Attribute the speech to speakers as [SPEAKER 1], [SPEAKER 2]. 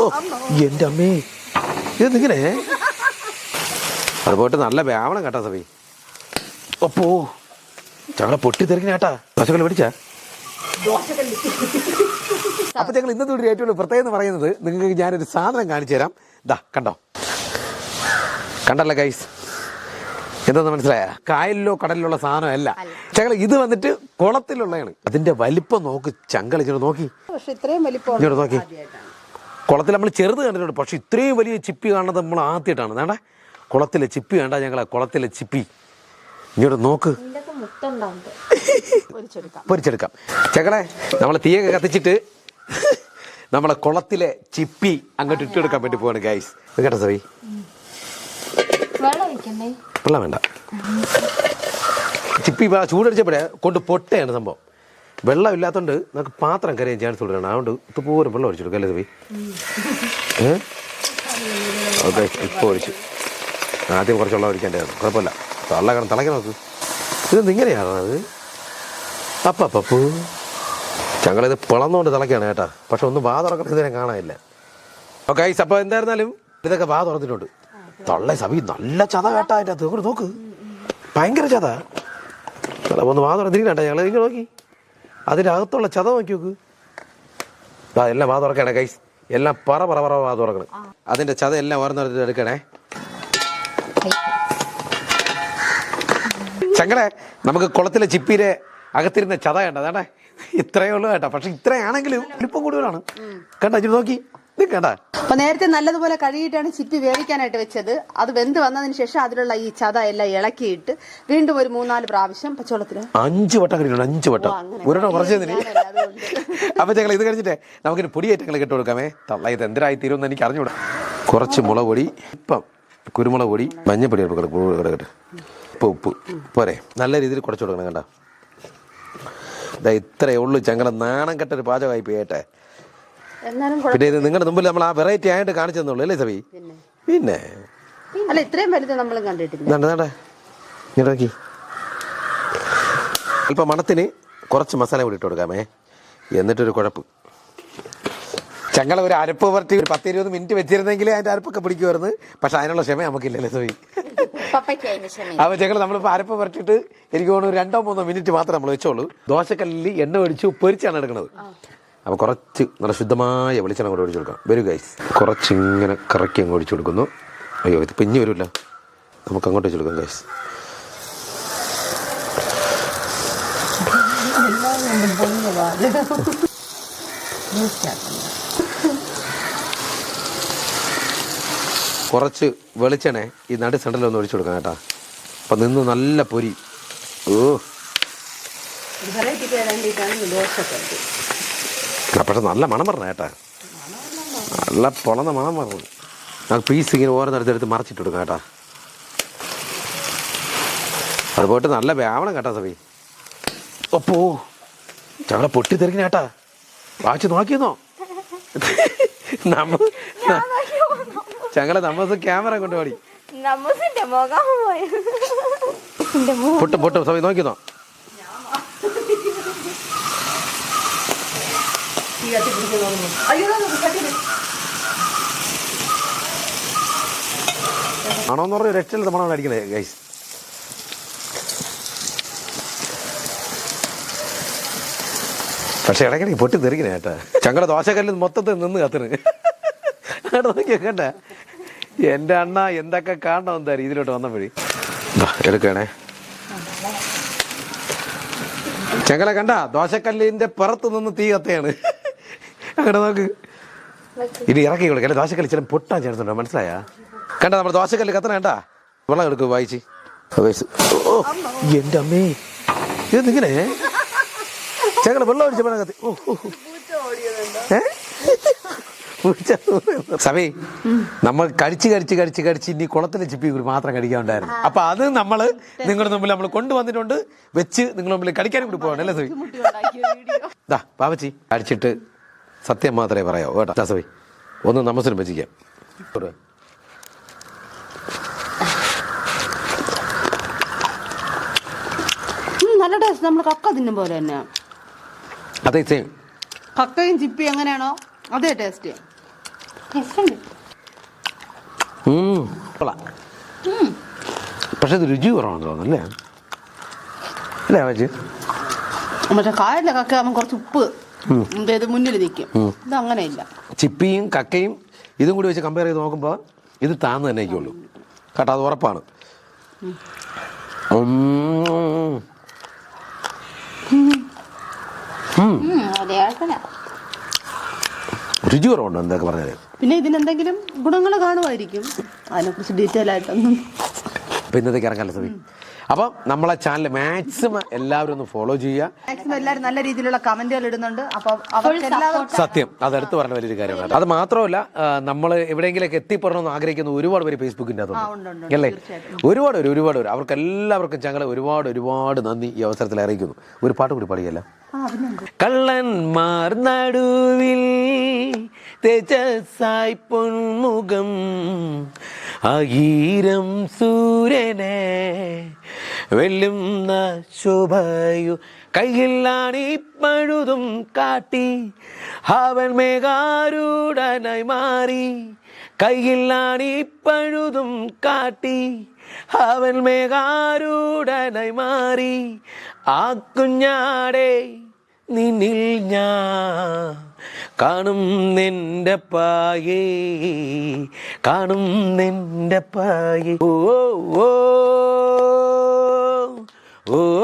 [SPEAKER 1] ഓ എന്റെ അമ്മേ. ഇതെന്തിങ്ങനെ? അത് പോയിട്ട് നല്ല വ്യാപനം കേട്ടാ സഭി അപ്പോ ഞങ്ങളെ പൊട്ടി കേട്ടാ പശുക്കൾ പിടിച്ച അപ്പൊ ഞങ്ങൾ ഇന്നത്തെ ഒരു ഏറ്റവും പ്രത്യേകം എന്ന് പറയുന്നത് നിങ്ങൾക്ക് ഞാനൊരു സാധനം കാണിച്ചു തരാം. ദാ കണ്ടോ? കണ്ടല്ലോ ഗൈസ് എന്താന്ന് മനസ്സിലായ? കായലിലോ കടലിലുള്ള സാധനമല്ല. ചങ്ങൾ ഇത് വന്നിട്ട് കുളത്തിലുള്ളതാണ്. അതിന്റെ വലിപ്പം നോക്ക് ചങ്കളിച്ചിട്ട് നോക്കി.
[SPEAKER 2] പക്ഷെ ഇത്രയും വലിപ്പം
[SPEAKER 1] ഇങ്ങോട്ട് നോക്കി. കുളത്തിൽ നമ്മൾ ചെറുത് കണ്ടിട്ടുണ്ട്. പക്ഷെ ഇത്രയും വലിയ ചിപ്പി കാണുന്നത് നമ്മൾ ആദ്യമായിട്ടാണ്. വേണ്ട കുളത്തിലെ ചിപ്പി വേണ്ട ഞങ്ങളെ കുളത്തിലെ ചിപ്പി. ഇങ്ങോട്ട് നോക്ക്.
[SPEAKER 2] പൊരിച്ചെടുക്കാം.
[SPEAKER 1] നമ്മളെ നമ്മൾ തീയൊക്കെ കത്തിച്ചിട്ട് നമ്മളെ കുളത്തിലെ ചിപ്പി അങ്ങോട്ട് ഇട്ടെടുക്കാൻ വേണ്ടി പോവാണ് ഗൈസ് കേട്ടോ സവി.
[SPEAKER 3] വെള്ളം
[SPEAKER 1] വേണ്ട. ചിപ്പി ചൂടടിച്ചപ്പോഴേ കൊണ്ട് പൊട്ടയാണ് സംഭവം. വെള്ളം ഇല്ലാത്തതുകൊണ്ട് നമുക്ക് പാത്രം കരയാൻ ചാൻസ് കൊടുക്കണം അതുകൊണ്ട് ഇതുപോലെ വെള്ളം ഒഴിച്ചു കൊടുക്കാം അല്ലേ സവി ഏ ഇപ്പോൾ ഒഴിച്ചു. ആദ്യം കുറച്ച് വെള്ളം ഒഴിക്കേണ്ടതാണ് കുഴപ്പമില്ല. തള്ള കാരണം തിളക്കി നോക്ക്. ഇതെന്ത് ഇങ്ങനെയാണോ അത്? അപ്പപ്പൂ ഞങ്ങളിത് പിളന്നുകൊണ്ട് തിളക്കാണ് കേട്ടാ. പക്ഷെ ഒന്ന് വാ തുറക്കണം ഇതിനെ കാണാനില്ല. ഓക്കെ അപ്പോൾ എന്തായിരുന്നാലും ഇതൊക്കെ വാ തുറന്നിട്ടുണ്ട്. തള്ളേ സബി നല്ല ചത കേട്ടാ അതിന്റെ അകത്ത്. നോക്ക്. ഭയങ്കര ചത. ഒന്ന് വാ തുറന്നിരിക്കണ്ട ഞങ്ങൾ നോക്കി. അതിന്റെ അകത്തുള്ള ചത നോക്കി നോക്ക്. എല്ലാം വാ തുറക്കണേ കൈസ് എല്ലാം പറ പറ പറ വാ തുറക്കണം. അതിന്റെ ചത എല്ലാം ഓരോന്നെടുത്ത് എടുക്കണേ. ചങ്ങളെ നമുക്ക് കുളത്തിലെ ചിപ്പിയിലെ അകത്തിരുന്ന ചത അതാണ്ടേ ഇത്രയേ ഉള്ളൂ കേട്ടോ. പക്ഷെ ഇത്രയാണെങ്കിലും ഇപ്പം കൂടുതലാണ്. കണ്ടോ ചിപ്പ് നോക്കി. കണ്ട
[SPEAKER 2] അപ്പൊ നേരത്തെ നല്ലതുപോലെ കഴുകിയിട്ടാണ് ചിപ്പി വേവിക്കാനായിട്ട് വെച്ചത്. അത് വെന്ത് വന്നതിന് ശേഷം അതിലുള്ള ഈ ചത എല്ലാം ഇളക്കിയിട്ട് വീണ്ടും ഒരു മൂന്നാൽ പ്രാവശ്യം പച്ചവെള്ളത്തിന്
[SPEAKER 1] അഞ്ചു വട്ടം കഴിഞ്ഞു അഞ്ച് വട്ടം. ഒരെണ്ണം കുറച്ച് തന്നിന് അപ്പൊ ഞങ്ങൾ ഇത് കഴിഞ്ഞിട്ടേ നമുക്ക് പൊടിയേറ്റങ്ങൾ കിട്ടു കൊടുക്കാമേ. തള്ള ഇത് എന്തിനായി തീരുമെന്ന് എനിക്ക് അറിഞ്ഞുകൂടാ. കുറച്ച് മുളക് പൊടി ഇപ്പം കുരുമുളക് പൊടി മഞ്ഞപ്പൊടി ഇപ്പൊ ഉപ്പ്. ഉപ്പ് പോരെ നല്ല രീതിയിൽ കുറച്ച് കൊടുക്കണം കണ്ട ഇതാ ഇത്രയേ ഉള്ളൂ ചങ്ങള നാണം കെട്ടൊരു പാചകമായി പോയേട്ടെ പിന്നെ ഇത് നിങ്ങളുടെ മുമ്പിൽ നമ്മൾ ആ വെറൈറ്റി ആയിട്ട് കാണിച്ചു തന്നുള്ളൂ അല്ലേ സബി? പിന്നെ.
[SPEAKER 2] അല്ല ഇത്രയും വലുത് നമ്മൾ കണ്ടിട്ടില്ല.
[SPEAKER 1] ഇങ്ങോട്ട് നോക്കി. അല്പം മണത്തിന് കുറച്ച് മസാല കൂടി ഇട്ട് കൊടുക്കാമേ. എന്നിട്ടൊരു കുഴപ്പ്. ചങ്ങള ഒരു അരപ്പ് പുരട്ടി ഒരു പത്ത് ഇരുപത് മിനിറ്റ് വെച്ചിരുന്നെങ്കിൽ അതിന്റെ അരപ്പൊക്കെ പിടിക്കുമായിരുന്നു. പക്ഷെ അതിനുള്ള ക്ഷമ നമുക്കില്ലല്ലേ
[SPEAKER 3] സബി? അപ്പൊ
[SPEAKER 1] അപ്പോൾ ഞങ്ങൾ നമ്മളിപ്പോൾ അരപ്പ് പുരട്ടിയിട്ട് എനിക്ക് തോന്നുന്നു രണ്ടോ മൂന്നോ മിനിറ്റ് മാത്രമേ നമ്മൾ വെച്ചോളൂ. ദോശക്കല്ലിൽ എണ്ണ ഒഴിച്ച് പൊരിച്ചാണ് എടുക്കുന്നത്. അപ്പോൾ കുറച്ച് നല്ല ശുദ്ധമായ വെളിച്ചെണ്ണ കൂടെ ഒഴിച്ചു കൊടുക്കാം. വരൂ ഗൈസ് കുറച്ച് ഇങ്ങനെ കറക്കി അങ്ങ് ഒഴിച്ചു കൊടുക്കുന്നു. അയ്യോ ഇത് പിഞ്ഞ് വരില്ല. നമുക്ക് അങ്ങോട്ട് വെച്ച് കൊടുക്കാം ഗൈസ് കുറച്ച് വെളിച്ചെണ്ണ ഈ നടു സെന്ററിൽ ഒന്ന് ഒഴിച്ചു കൊടുക്കാം കേട്ടോ. അപ്പം നിന്ന് നല്ല പൊരി. ഓ. ആ, പക്ഷെ നല്ല മണം പറഞ്ഞ കേട്ടാ നല്ല പൊളന്ന മണം പറഞ്ഞു നമുക്ക് പീസ് ഇങ്ങനെ ഓരോന്നിടത്തെടുത്ത് മറച്ചിട്ട് കൊടുക്കാം കേട്ടാ അത് പോയിട്ട് നല്ല വ്യാപനം കേട്ടാ സഭി ഒപ്പോ. ഞങ്ങളെ പൊട്ടി തെറിക്കുന്ന കേട്ടാ വാച്ച് നോക്കിയെന്നോ? നമ്മ ഞങ്ങളെ നമ്മസ് ക്യാമറ കൊണ്ടുപോടി
[SPEAKER 3] പൊട്ടും പൊട്ടും. സഭി എന്റെ മു-
[SPEAKER 1] പൊട്ടും അയ്യോ ആണോന്ന് പക്ഷെ ഇടയ്ക്കിടയ്ക്ക് പൊട്ടി തെറിക്കണേ കേട്ടാ. ചങ്ങടെ ദോശക്കല്ലിൽ മൊത്തത്തിൽ നിന്ന് കത്തിന്. നോക്കിയാ കേട്ടാ. എന്റെ അണ്ണ എന്തൊക്കെ കാണണം എന്താ ഇതിലോട്ട് വന്നപ്പോഴേ. എടുക്കണേ. ചങ്ങല കണ്ട ദോശക്കല്ലിന്റെ പുറത്ത് നിന്ന് തീ കത്തയാണ് അങ്ങോട്ട് നോക്ക്. ഇനി ഇറക്കി കൊടുക്കല്ലേ ദോശക്കല്ലി ചില പൊട്ടാൻ ചേർത്തുണ്ടോ മനസ്സിലായാ? കണ്ട നമ്മുടെ ദോശക്കല്ല് കത്തണ കണ്ടാ? വെള്ളം എടുക്ക് വായിച്ച്. ഓ എന്റെ അമ്മേ. ഇതെന്തിങ്ങനെ? ചങ്ങൾ വെള്ളം ഒഴിച്ചപ്പോഴാ കത്തി. ഓ ഓ, ഓ. ഏ? പൂച്ച ഊറുന്നു. നമ്മൾ കഴിച്ച് കഴിച്ച് കഴിച്ച് കഴിച്ച് ഇനി കുളത്തിലെ ചിപ്പി കൂടി മാത്രം കഴിക്കാനുണ്ടായിരുന്നു അപ്പൊ അത് നമ്മൾ നിങ്ങളുടെ മുമ്പിൽ നമ്മൾ കൊണ്ടുവന്നിട്ടുണ്ട് വെച്ച് നിങ്ങളുടെ മുമ്പിൽ കടിക്കാനും കൂടി പോകണം അല്ലേ സമയം ദാ പാവച്ചി അടിച്ചിട്ട് സത്യം മാത്രമേ പറയാവൂ കേട്ടോ. ദാ സഭി ഒന്ന് നമസ്കാരം
[SPEAKER 2] വെച്ചിരിക്കാം. നല്ല ടേസ്റ്റ് നമ്മൾ കക്ക തിന്നും പോലെ തന്നെ.
[SPEAKER 1] അതെ സെയിം
[SPEAKER 2] കക്കയും ചിപ്പി എങ്ങനെയാണോ അതേ ടേസ്റ്റ്
[SPEAKER 1] പക്ഷെ ഇത് രുചി കുറവാണെന്ന് തോന്നുന്നു അല്ലേ? വെച്ച്
[SPEAKER 2] മറ്റേ കായലിലെ കക്ക ആകുമ്പോൾ കുറച്ച് ഉപ്പ്. ഇത് മുന്നിൽ നിൽക്കും. ഇത് അങ്ങനെയില്ല.
[SPEAKER 1] ചിപ്പിയും കക്കയും ഇതും കൂടി വെച്ച് കമ്പയർ ചെയ്ത് നോക്കുമ്പോൾ ഇത് താന്ന് തന്നെ ആയിരിക്കുള്ളൂ കേട്ടോ അത് ഉറപ്പാണ്. രുചി കുറവുണ്ടോ എന്തൊക്കെ പറഞ്ഞാൽ
[SPEAKER 2] പിന്നെ ഇതിനെന്തെങ്കിലും ഗുണങ്ങൾ കാണുമായിരിക്കും. അതിനെ അതിനെക്കുറിച്ച് ഡീറ്റെയിൽ ആയിട്ടൊന്നും.
[SPEAKER 1] അപ്പം ഇന്നത്തേക്ക് ഇറങ്ങാൻ സബി? അപ്പം നമ്മളെ ചാനൽ മാക്സിമം എല്ലാവരും ഒന്ന് ഫോളോ ചെയ്യുക.
[SPEAKER 2] മാക്സിമം എല്ലാവരും നല്ല രീതിയിലുള്ള കമന്റുകൾ ഇടുന്നുണ്ട്. അപ്പൊ അവർക്ക് എല്ലാവർക്കും
[SPEAKER 1] സത്യം. അത് എടുത്തു പറഞ്ഞ വലിയൊരു കാര്യമാണ്. അത് മാത്രമല്ല നമ്മൾ എവിടെയെങ്കിലൊക്കെ എത്തിപ്പെടണമെന്ന് ആഗ്രഹിക്കുന്ന ഒരുപാട് പേര് ഫേസ്ബുക്കിന്റെ
[SPEAKER 2] ഉണ്ട്, ഉണ്ട്, ഉണ്ട്,
[SPEAKER 1] അല്ലേ? ഒരുപാട് പേര് ഒരുപാട് പേര്. അവർക്ക് എല്ലാവർക്കും ഞങ്ങൾ ഒരുപാട് ഒരുപാട് നന്ദി ഈ അവസരത്തിൽ അറിയിക്കുന്നു. ഒരു പാട്ട് കൂടി പാടിയല്ല?
[SPEAKER 2] ആ പിന്നെന്ത്?
[SPEAKER 1] കള്ളന്മാർ നടുവിൽ തേജസ്സായി പൊന്മുഖം ആയിരം സൂര്യനെ വെല്ലുന്ന ശുഭയു കയ്യിലാണി പഴുതും കാട്ടി. അവൻ മേഘാരൂഢനായി മാറി. കയ്യിലാണി പഴുതും കാട്ടി. അവൻ മേഘാരൂഢനായി മാറി. ആ കുഞ്ഞാടെ നിന്നിൽ ഞാൻ കാണും നിന്റെ പായേ കാണും നിന്റെ പായേ. ഓ ഓ. ഓ